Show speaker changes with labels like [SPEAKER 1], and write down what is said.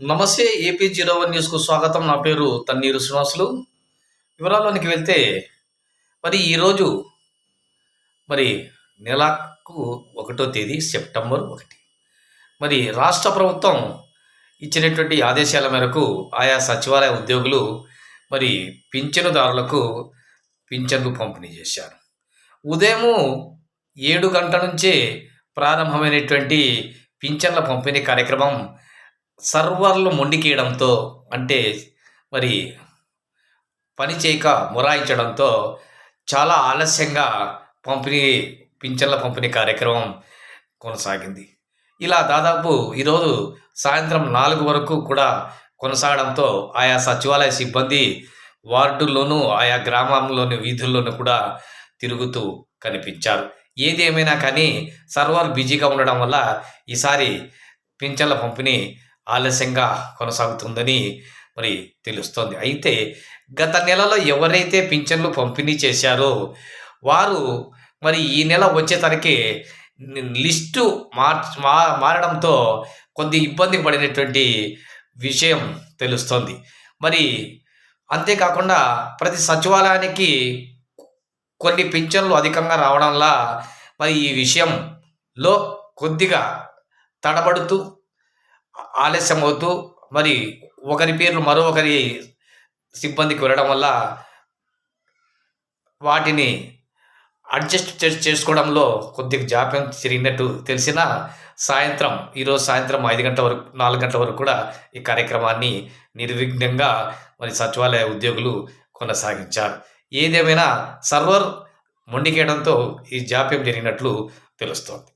[SPEAKER 1] నమస్తే AP zero one న్యూస్కు స్వాగతం. నా పేరు తన్నీరు శ్రీనివాసులు. వివరాల్లోనికి వెళ్తే మరి ఈరోజు మరి నెలకు ఒకటో తేదీ సెప్టెంబర్ ఒకటి. మరి రాష్ట్ర ప్రభుత్వం ఇచ్చినటువంటి ఆదేశాల మేరకు ఆయా సచివాలయ ఉద్యోగులు మరి పింఛనుదారులకు పింఛన్లు పంపిణీ చేశారు. ఉదయము ఏడు గంటల నుంచే ప్రారంభమైనటువంటి పింఛన్ల పంపిణీ కార్యక్రమం సర్వర్లు మొండికేయడంతో అంటే మరి పని చేయక మొరాయించడంతో చాలా ఆలస్యంగా పంపిణీ పింఛన్ల పంపిణీ కార్యక్రమం కొనసాగింది. ఇలా దాదాపు ఈరోజు సాయంత్రం నాలుగు వరకు కూడా కొనసాగడంతో ఆయా సచివాలయ సిబ్బంది వార్డుల్లోనూ ఆయా గ్రామంలోని వీధుల్లోనూ కూడా తిరుగుతూ కనిపించారు. ఏదేమైనా కానీ సర్వర్ బిజీగా ఉండడం వల్ల ఈసారి పింఛన్ల పంపిణీ ఆలస్యంగా కొనసాగుతుందని మరి తెలుస్తోంది. అయితే గత నెలలో ఎవరైతే పింఛన్లు పంపిణీ చేశారో వారు మరి ఈ నెల వచ్చేసరికి లిస్టు మార్ మా మారడంతో కొద్ది ఇబ్బంది పడినటువంటి విషయం తెలుస్తోంది. మరి అంతేకాకుండా ప్రతి సచివాలయానికి కొన్ని పింఛన్లు అధికంగా రావడంలా మరి ఈ విషయంలో కొద్దిగా తడబడుతూ ఆలస్యం అవుతూ మరి ఒకరి పేర్లు మరో ఒకరి సిబ్బందికి వెళ్ళడం వల్ల వాటిని అడ్జస్ట్ చేసుకోవడంలో కొద్దిగా జాప్యం జరిగినట్టు తెలిసిన సాయంత్రం ఈరోజు సాయంత్రం ఐదు గంటల వరకు నాలుగు గంటల వరకు కూడా ఈ కార్యక్రమాన్ని నిర్విఘ్నంగా మరి సచివాలయ ఉద్యోగులు కొనసాగించారు. ఏదేమైనా సర్వర్ మొండికేయడంతో ఈ జాప్యం జరిగినట్లు తెలుస్తోంది.